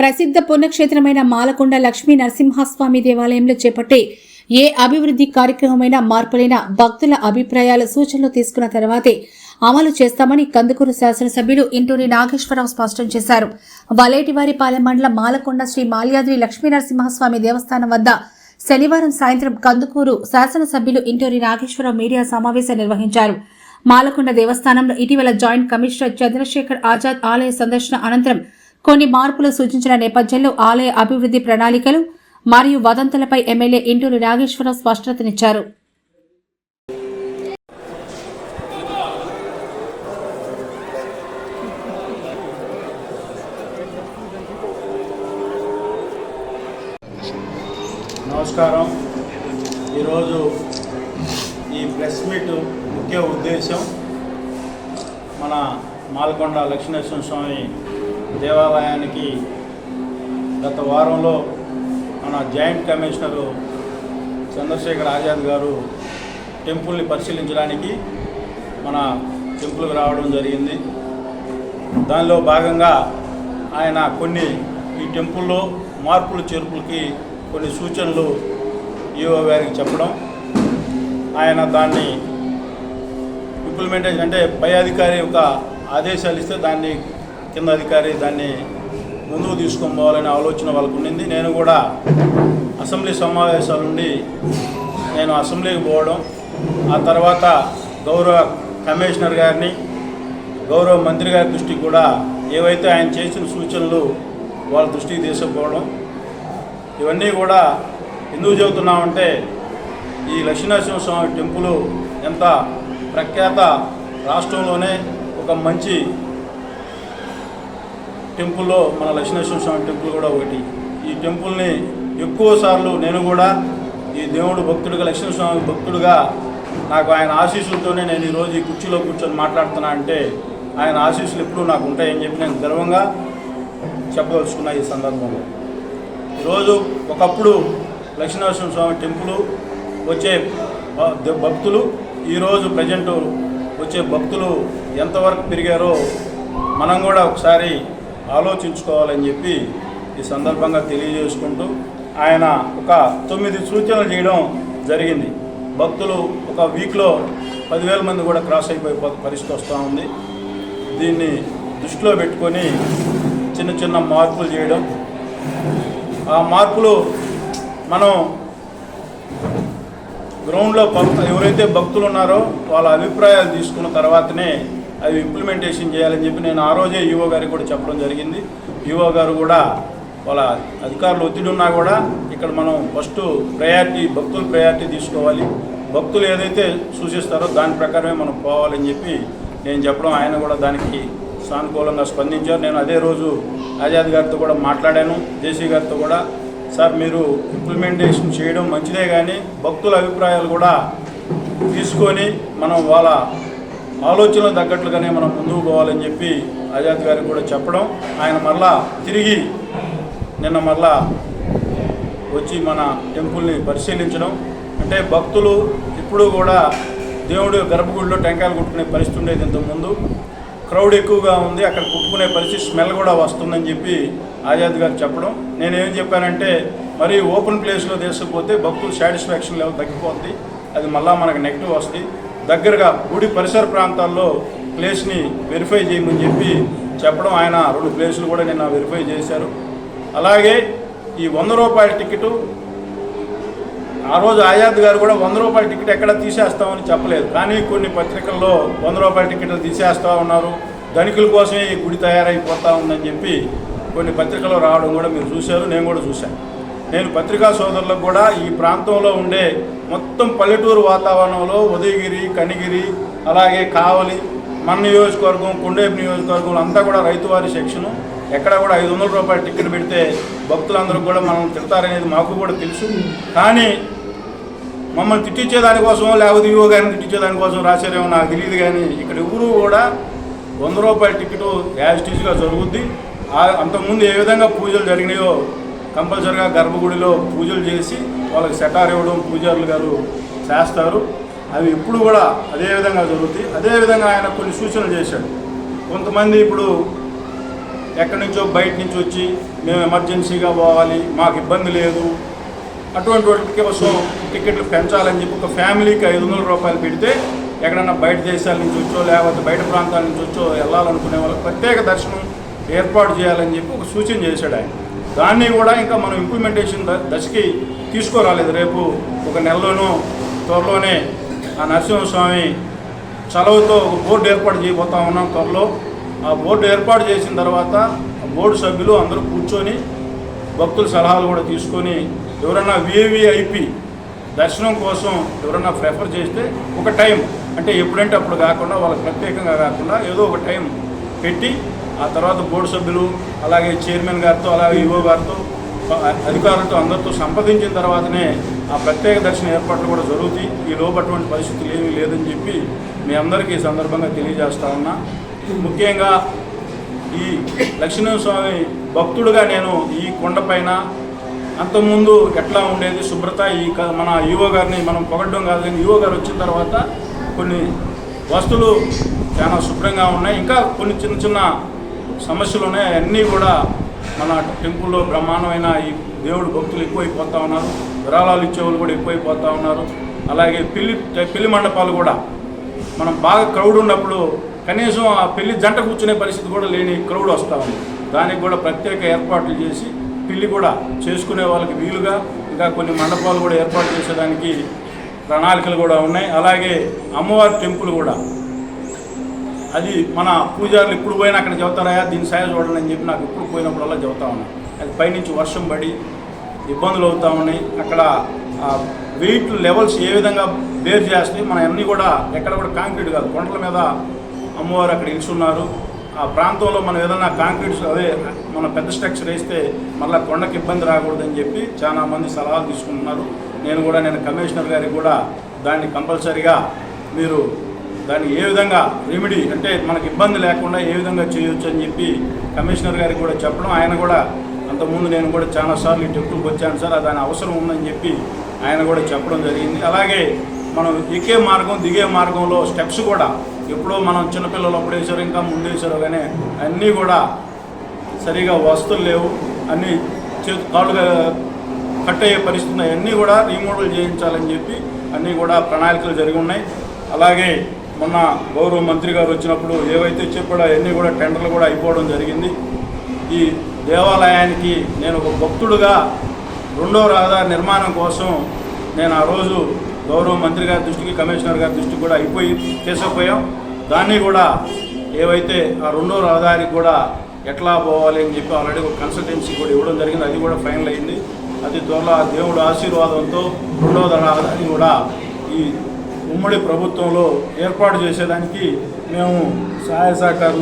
ప్రసిద్ధ పుణ్యక్షేత్రమైన మాలకొండ లక్ష్మీ నరసింహస్వామి దేవాలయంలో చేపట్టే ఏ అభివృద్ధి కార్యక్రమమైన మార్పులైన భక్తుల అభిప్రాయాల సూచనలు తీసుకున్న తర్వాతే అమలు చేస్తామని కందుకూరు శాసనసభ్యులు ఇంటూరి నాగేశ్వరరావు స్పష్టం చేశారు. వలేటివారిపాలెం మండలం మాలకొండ శ్రీ మాల్యాద్రి లక్ష్మీ నరసింహస్వామి దేవస్థానం వద్ద శనివారం సాయంత్రం కందుకూరు శాసనసభ్యులు ఇంటూరి నాగేశ్వరరావు మీడియా సమావేశం నిర్వహించారు. మాలకొండ దేవస్థానంలో ఇటీవల జాయింట్ కమిషనర్ చంద్రశేఖర్ ఆజాద్ ఆలయ సందర్శన అనంతరం కొన్ని మార్పులు సూచించిన నేపథ్యంలో ఆలయ అభివృద్ధి ప్రణాళికలు మరియు వదంతులపై ఎమ్మెల్యే ఇంటూరి నాగేశ్వరరావు స్పష్టతనిచ్చారు. నమస్కారం. ఈరోజు ఈ ప్రెస్ మీట్ ముఖ్య ఉద్దేశం మన మాల్కొండ లక్ష్మీనరసింహ స్వామి దేవాలయానికి గత వారంలో మన జాయింట్ కమిషనరు చంద్రశేఖర్ ఆజాద్ గారు టెంపుల్ని పరిశీలించడానికి మన టెంపుల్కి రావడం జరిగింది. దానిలో భాగంగా ఆయన కొన్ని ఈ టెంపుల్లో మార్పులు చేర్పులకి కొన్ని సూచనలు ఈఓ గారికి చెప్పడం. ఆయన దాన్ని ఇంప్లిమెంటేషన్ అంటే పై అధికారి ఒక ఆదేశాలు ఇస్తే దాన్ని కింద అధికారి దాన్ని ముందుకు తీసుకొని పోవాలనే ఆలోచన వాళ్ళకు ఉండింది. నేను కూడా అసెంబ్లీ సమావేశాల నుండి నేను అసెంబ్లీకి పోవడం ఆ తర్వాత గౌరవ కమిషనర్ గారిని గౌరవ మంత్రి గారి దృష్టికి కూడా ఏవైతే ఆయన చేసిన సూచనలు వాళ్ళ దృష్టికి తీసుకుపోవడం ఇవన్నీ కూడా ఎందుకు చెబుతున్నామంటే ఈ లక్ష్మీనరసింహస్వామి టెంపుల్ ఎంత ప్రఖ్యాత రాష్ట్రంలోనే ఒక మంచి టెంపుల్లో మన లక్ష్మీనరసింహస్వామి టెంపుల్ కూడా ఒకటి. ఈ టెంపుల్ని ఎక్కువ సార్లు నేను కూడా ఈ దేవుడు భక్తుడిగా లక్ష్మీస్వామి భక్తుడిగా నాకు ఆయన ఆశీస్సులతోనే నేను ఈరోజు ఈ కుర్చీలో కూర్చొని మాట్లాడుతున్నా అంటే ఆయన ఆశీస్సులు ఎప్పుడూ నాకు ఉంటాయని చెప్పి నేను గర్వంగా చెప్పదలుచుకున్నా ఈ సందర్భంలో. ఈరోజు ఒకప్పుడు లక్ష్మీనరసింహ స్వామి టెంపుల్ వచ్చే భక్తులు ఈరోజు ప్రజెంట్ వచ్చే భక్తులు ఎంతవరకు పెరిగారో మనం కూడా ఒకసారి ఆలోచించుకోవాలని చెప్పి ఈ సందర్భంగా తెలియజేసుకుంటూ ఆయన ఒక తొమ్మిది సూచనలు చేయడం జరిగింది. భక్తులు ఒక వీక్లో పదివేల మంది కూడా క్రాస్ అయిపోయే పరిస్థితి వస్తూ ఉంది. దీన్ని దృష్టిలో పెట్టుకొని చిన్న చిన్న మార్పులు చేయడం. ఆ మార్పులు మనం గ్రౌండ్లో భక్తు ఎవరైతే భక్తులు ఉన్నారో వాళ్ళ అభిప్రాయాలు తీసుకున్న తర్వాతనే అవి ఇంప్లిమెంటేషన్ చేయాలని చెప్పి నేను ఆ రోజే ఈవో గారికి కూడా చెప్పడం జరిగింది. ఈవో గారు కూడా వాళ్ళ అధికారులు ఒత్తిడి ఉన్నా కూడా ఇక్కడ మనం ఫస్ట్ ప్రయారిటీ భక్తులు ప్రయారిటీ తీసుకోవాలి. భక్తులు ఏదైతే సూచిస్తారో దాని ప్రకారమే మనం పోవాలని చెప్పి నేను చెప్పడం ఆయన కూడా దానికి సానుకూలంగా స్పందించారు. నేను అదే రోజు ఆజాద్ గారితో కూడా మాట్లాడాను. జేసీ గారితో కూడా సార్ మీరు ఇంప్లిమెంటేషన్ చేయడం మంచిదే కానీ భక్తుల అభిప్రాయాలు కూడా తీసుకొని మనం వాళ్ళ ఆలోచనలు తగ్గట్లుగానే మనం ముందుకు పోవాలని చెప్పి ఆజాద్ గారికి కూడా చెప్పడం. ఆయన మరలా తిరిగి నిన్న మరలా వచ్చి మన టెంపుల్ని పరిశీలించడం. అంటే భక్తులు ఇప్పుడు కూడా దేవుడు గర్భగుడిలో టెంకాయలు కుట్టుకునే పరిస్థితి ఉండేది ఇంతకుముందు. క్రౌడ్ ఎక్కువగా ఉంది అక్కడ కుట్టుకునే పరిస్థితి స్మెల్ కూడా వస్తుందని చెప్పి ఆజాద్ గారు చెప్పడం. నేనేం చెప్పానంటే మరి ఓపెన్ ప్లేస్లో తీసుకుపోతే భక్తులు సాటిస్ఫాక్షన్ లెవెల్ తగ్గిపోద్ది. అది మళ్ళీ మనకు నెగిటివ్ వస్తుంది. దగ్గరగా గుడి పరిసర ప్రాంతాల్లో ప్లేస్ని వెరిఫై చేయమని చెప్పి చెప్పడం ఆయన రెండు ప్లేసులు కూడా నిన్న వెరిఫై చేశారు. అలాగే ఈ వంద రూపాయల టికెట్ ఆ రోజు ఆజాద్ గారు కూడా వంద రూపాయల టికెట్ ఎక్కడ తీసేస్తామని చెప్పలేదు. కానీ కొన్ని పత్రికల్లో వంద రూపాయల టికెట్లు తీసేస్తా ఉన్నారు. ధనికుల కోసమే ఈ గుడి తయారైపోతా ఉందని చెప్పి కొన్ని పత్రికలు రావడం కూడా మీరు చూశారు. నేను కూడా చూశాను. నేను పత్రికా సోదరులకు కూడా ఈ ప్రాంతంలో ఉండే మొత్తం పల్లెటూరు వాతావరణంలో ఉదయగిరి కనిగిరి అలాగే కావలి మన నియోజకవర్గం కుండేపు నియోజకవర్గంలో అంతా కూడా రైతువారి సెక్షను ఎక్కడ కూడా ఐదు వందల రూపాయల టికెట్ పెడితే భక్తులందరూ కూడా మనం తిడతారనేది మాకు కూడా తెలుసు. కానీ మమ్మల్ని తిట్టించేదానికోసమో లేకపోతే ఇవో కానీ తిట్టించేదానికోసం రాశారేమో నాకు తెలియదు కానీ ఇక్కడ ఎవరు కూడా వంద రూపాయల టికెట్ యాజ్ టీజ్గా జరుగుద్ది. అంతకుముందు ఏ విధంగా పూజలు జరిగినాయో కంపల్సరిగా గర్భగుడిలో పూజలు చేసి వాళ్ళకి సెటార్ ఇవ్వడం పూజారులు గారు చేస్తారు. అవి ఇప్పుడు కూడా అదే విధంగా జరుగుతాయి. అదేవిధంగా ఆయన కొన్ని సూచనలు చేశాడు. కొంతమంది ఇప్పుడు ఎక్కడి నుంచో బయట నుంచి వచ్చి మేము ఎమర్జెన్సీగా పోవాలి మాకు ఇబ్బంది లేదు. అటువంటి వాటికి కోసం టికెట్లు పెంచాలని చెప్పి ఒక ఫ్యామిలీకి ఐదు వందల రూపాయలు పెడితే ఎక్కడన్నా బయట దేశాల నుంచి వచ్చో లేకపోతే బయట ప్రాంతాల నుంచి వచ్చో వెళ్ళాలనుకునే వాళ్ళకి ప్రత్యేక దర్శనం ఏర్పాటు చేయాలని చెప్పి ఒక సూచన చేశాడు ఆయన. దాన్ని కూడా ఇంకా మనం ఇంప్లిమెంటేషన్ దశకి తీసుకురాలేదు. రేపు ఒక నెలలోనూ త్వరలోనే ఆ నరసింహస్వామి చలవుతో ఒక బోర్డు ఏర్పాటు చేయబోతా ఉన్నాం త్వరలో. ఆ బోర్డు ఏర్పాటు చేసిన తర్వాత ఆ బోర్డు సభ్యులు అందరూ కూర్చొని భక్తుల సలహాలు కూడా తీసుకొని ఎవరన్నా వివిఐపి దర్శనం కోసం ఎవరన్నా ప్రిఫర్ చేస్తే ఒక టైం అంటే ఎప్పుడంటే అప్పుడు కాకుండా వాళ్ళకి ప్రత్యేకంగా కాకుండా ఏదో ఒక టైం పెట్టి ఆ తర్వాత బోర్డు సభ్యులు అలాగే చైర్మన్ గారితో అలాగే ఈవో గారితో అధికారులతో అందరితో సంప్రదించిన తర్వాతనే ఆ ప్రత్యేక దర్శన ఏర్పాట్లు కూడా జరుగుతాయి. ఈ లోపటువంటి పరిస్థితులు ఏమీ లేదని చెప్పి మీ అందరికీ ఈ సందర్భంగా తెలియజేస్తా ఉన్నా. ముఖ్యంగా ఈ లక్ష్మీనరస్వామి భక్తుడుగా నేను ఈ కొండపైన అంతకుముందు ఎట్లా ఉండేది శుభ్రత ఈ క- మన ఈవో గారిని మనం పొగడ్డం కాదు కానీ ఈవో గారు వచ్చిన తర్వాత కొన్ని వస్తువులు చాలా శుభ్రంగా ఉన్నాయి. ఇంకా కొన్ని చిన్న చిన్న సమస్యలు ఉన్నాయి అన్నీ కూడా మన టెంపుల్లో బ్రహ్మాండమైన ఈ దేవుడు భక్తులు ఎక్కువైపోతూ ఉన్నారు. విరాళాలు ఇచ్చేవాళ్ళు కూడా ఎక్కువైపోతూ ఉన్నారు. అలాగే పెళ్ళి పెళ్ళి మండపాలు కూడా. మనం బాగా క్రౌడ్ ఉన్నప్పుడు కనీసం ఆ పెళ్ళి జంట కూర్చునే పరిస్థితి కూడా లేని క్రౌడ్ వస్తూ ఉంది. దానికి కూడా ప్రత్యేక ఏర్పాట్లు చేసి పెళ్ళి కూడా చేసుకునే వాళ్ళకి వీలుగా ఇంకా కొన్ని మండపాలు కూడా ఏర్పాటు చేసేదానికి ప్రణాళికలు కూడా ఉన్నాయి. అలాగే అమ్మవారి టెంపుల్ కూడా అది మన పూజారులు ఇప్పుడు పోయినా అక్కడ చెబుతారా దీని సాయ చూడండి అని చెప్పి నాకు ఇప్పుడు పోయినప్పుడల్లా చెబుతా ఉన్నాయి అది పైనుంచి వర్షం పడి ఇబ్బందులు అవుతా ఉన్నాయి. అక్కడ వెయిట్ లెవెల్స్ ఏ విధంగా బేర్ చేస్తాయి మన అన్నీ కూడా ఎక్కడ కూడా కాంక్రీట్ కాదు. కొండల మీద అమ్మవారు అక్కడ ఇల్చున్నారు ఆ ప్రాంతంలో మనం ఏదైనా కాంక్రీట్స్ అదే మన పెద్ద స్ట్రక్చర్ వేస్తే మళ్ళీ కొండకి ఇబ్బంది రాకూడదని చెప్పి చాలా మంది సలహాలు తీసుకుంటున్నారు. నేను కూడా నేను కమిషనర్ గారికి కూడా దాన్ని కంపల్సరీగా మీరు దాన్ని ఏ విధంగా రెమెడీ అంటే మనకు ఇబ్బంది లేకుండా ఏ విధంగా చేయొచ్చు అని చెప్పి కమిషనర్ గారికి కూడా చెప్పడం ఆయన కూడా అంతకుముందు నేను కూడా చాలాసార్లు ఈ టెంపుల్కి వచ్చాను సార్ దాని అవసరం ఉందని చెప్పి ఆయన కూడా చెప్పడం జరిగింది. అలాగే మనం ఎక్కే మార్గం దిగే మార్గంలో స్టెప్స్ కూడా ఎప్పుడో మనం చిన్నపిల్లలు అప్పుడు వేసారు ఇంకా ముందు వేసారు కానీ అన్నీ కూడా సరిగా వస్తువులు లేవు. అన్నీ చేతు కాళ్ళుగా కట్ అయ్యే పరిస్థితి అన్నీ కూడా రీమోడల్ చేయించాలని చెప్పి అన్నీ కూడా ప్రణాళికలు జరిగి ఉన్నాయి. అలాగే మొన్న గౌరవ మంత్రి గారు వచ్చినప్పుడు ఏవైతే చెప్పాడో అవన్నీ కూడా టెండర్లు కూడా అయిపోవడం జరిగింది. ఈ దేవాలయానికి నేను ఒక భక్తుడుగా రెండో రహదారి నిర్మాణం కోసం నేను ఆ రోజు గౌరవ మంత్రి గారి దృష్టికి కమిషనర్ గారి దృష్టికి కూడా అయిపోయి తీసుకుపోయాం. దాన్ని కూడా ఏవైతే ఆ రెండో రహదారికి కూడా ఎట్లా పోవాలి అని చెప్పి ఆల్రెడీ ఒక కన్సల్టెన్సీ కూడా ఇవ్వడం జరిగింది. అది కూడా ఫైనల్ అయింది. అతి త్వరలో ఆ దేవుడు ఆశీర్వాదంతో రెండో రహదారి కూడా ఈ ఉమ్మడి ప్రభుత్వంలో ఏర్పాటు చేసేదానికి మేము సహాయ సహకారం